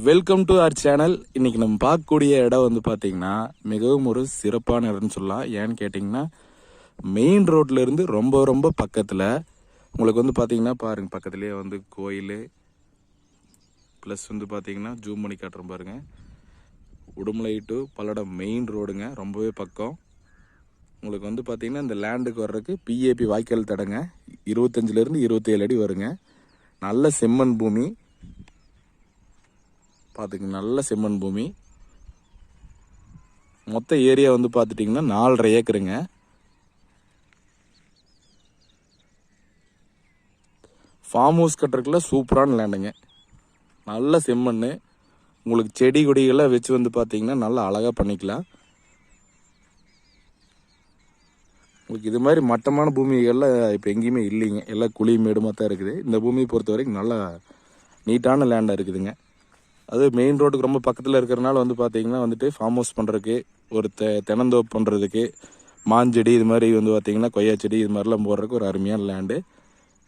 Welcome to our channel இன்னைக்கு நம்ம பார்க்கக்கூடிய இடம் வந்து பார்த்தீங்கன்னா மிகவும் ஒரு சிறப்பான இடம்னு சொல்லலாம். ஏன்னு கேட்டிங்கன்னா மெயின் ரோட்லேருந்து ரொம்ப ரொம்ப பக்கத்தில் உங்களுக்கு வந்து பார்த்தீங்கன்னா பாருங்க பக்கத்துலேயே வந்து கோயில் ப்ளஸ் வந்து பார்த்தீங்கன்னா ஜூம் பண்ணி காட்டுறேன் பாருங்க. உடுமலை டு பல்லடம் மெயின் ரோடுங்க ரொம்பவே பக்கம். உங்களுக்கு வந்து பார்த்தீங்கன்னா இந்த லேண்டுக்கு வர்றதுக்கு பிஏபி வாய்க்கால் தடங்க இருபத்தஞ்சிலேருந்து இருபத்தேழு அடி வருங்க. நல்ல செம்மண் பூமி. பார்த்துங்க நல்ல செம்மண் பூமி. மொத்த ஏரியா வந்து பார்த்துட்டிங்கன்னா நாலரை ஏக்கருங்க. ஃபார்ம் ஹவுஸ் கட்டுறதுக்குள்ள சூப்பரான லேண்டுங்க நல்ல செம்மண் உங்களுக்கு செடி கொடிகள்லாம் வச்சு வந்து பார்த்தீங்கன்னா நல்லா அழகாக பண்ணிக்கலாம். உங்களுக்கு இது மாதிரி மட்டமான பூமிகள்லாம் இப்போ எங்கேயுமே இல்லைங்க. எல்லாம் குழி மேடுமாக தான் இருக்குது. இந்த பூமியை பொறுத்த வரைக்கும் நல்லா நீட்டான லேண்டாக இருக்குதுங்க. அது மெயின் ரோட்டுக்கு ரொம்ப பக்கத்தில் இருக்கிறனால வந்து பார்த்தீங்கன்னா வந்துட்டு ஃபார்ம் ஹவுஸ் பண்ணுறதுக்கு ஒரு தெ தென்னந்தோப்பு பண்ணுறதுக்கு மாஞ்செடி இது மாதிரி வந்து பார்த்தீங்கன்னா கொய்யா செடி இது மாதிரிலாம் போடுறதுக்கு ஒரு அருமையான லேண்டு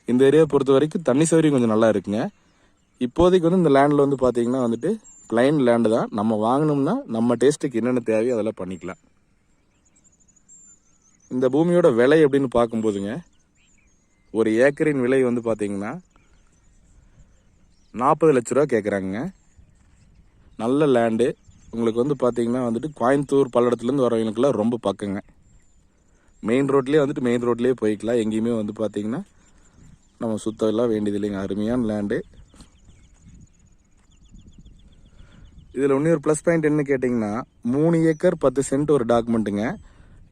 இந்த ஏரியா பொறுத்த வரைக்கும் தண்ணி சௌகரியம் கொஞ்சம் நல்லா இருக்குங்க. இப்போதைக்கு வந்து இந்த லேண்டில் வந்து பார்த்தீங்கன்னா வந்துட்டு பிளைன் லேண்டு தான். நம்ம வாங்கினோம்னா நம்ம டேஸ்ட்டுக்கு என்னென்ன தேவையோ அதெல்லாம் பண்ணிக்கலாம். இந்த பூமியோட விலை எப்படின்னு பார்க்கும்போதுங்க ஒரு ஏக்கரின் விலை வந்து பார்த்தீங்கன்னா நாற்பது லட்ச ரூபா கேட்குறாங்க நல்ல லேண்டு உங்களுக்கு வந்து பார்த்தீங்கன்னா வந்துட்டு கோயம்புத்தூர் பல்லடத்துலேருந்து வரவங்களுக்குலாம் ரொம்ப பக்கங்க. மெயின் ரோட்லேயே வந்துட்டு மெயின் ரோட்லேயே போய்க்கலாம். எங்கேயுமே வந்து பார்த்தீங்கன்னா நம்ம சுத்தம்லாம் வேண்டியது இல்லைங்க. அருமையான லேண்டு இதில் இன்னொரு ப்ளஸ் பாயிண்ட் என்ன கேட்டிங்கன்னா மூணு ஏக்கர் பத்து சென்ட் ஒரு டாக்குமெண்ட்டுங்க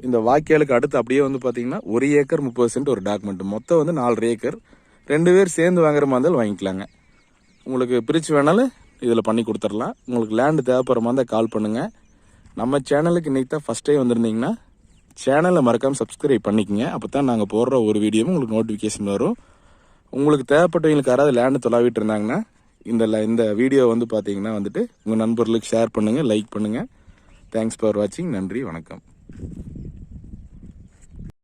இந்த வாய்க்காலுக்கு அடுத்து அப்படியே வந்து பார்த்தீங்கன்னா ஒரு ஏக்கர் முப்பது சென்ட் ஒரு டாக்குமெண்ட் மொத்தம் வந்து நாலரை ஏக்கர். ரெண்டு பேர் சேர்ந்து வாங்குற மாதிரி இருந்தாலும் வாங்கிக்கலாங்க. உங்களுக்கு பிரித்து வேணாலும் இதில் பண்ணி கொடுத்துடலாம். உங்களுக்கு லேண்டு தேவைப்படுற மாதிரி கால் பண்ணுங்கள் நம்ம சேனலுக்கு இன்றைக்கி தான் ஃபஸ்ட் டைம் வந்திருந்தீங்கன்னா சேனலை மறக்காமல் சப்ஸ்கிரைப் பண்ணிக்கங்க. அப்போ தான் நாங்கள் போடுற ஒரு வீடியோவும் உங்களுக்கு நோட்டிஃபிகேஷன் வரும். உங்களுக்கு தேவைப்பட்டவங்களுக்கு யாராவது லேண்டு தொலாவிட்டு இருந்தாங்கன்னா இந்த இந்த வீடியோ வந்து பார்த்தீங்கன்னா வந்துட்டு உங்கள் நண்பர்களுக்கு ஷேர் பண்ணுங்கள் லைக் பண்ணுங்கள் தேங்க்ஸ் ஃபார் வாட்சிங் நன்றி வணக்கம்.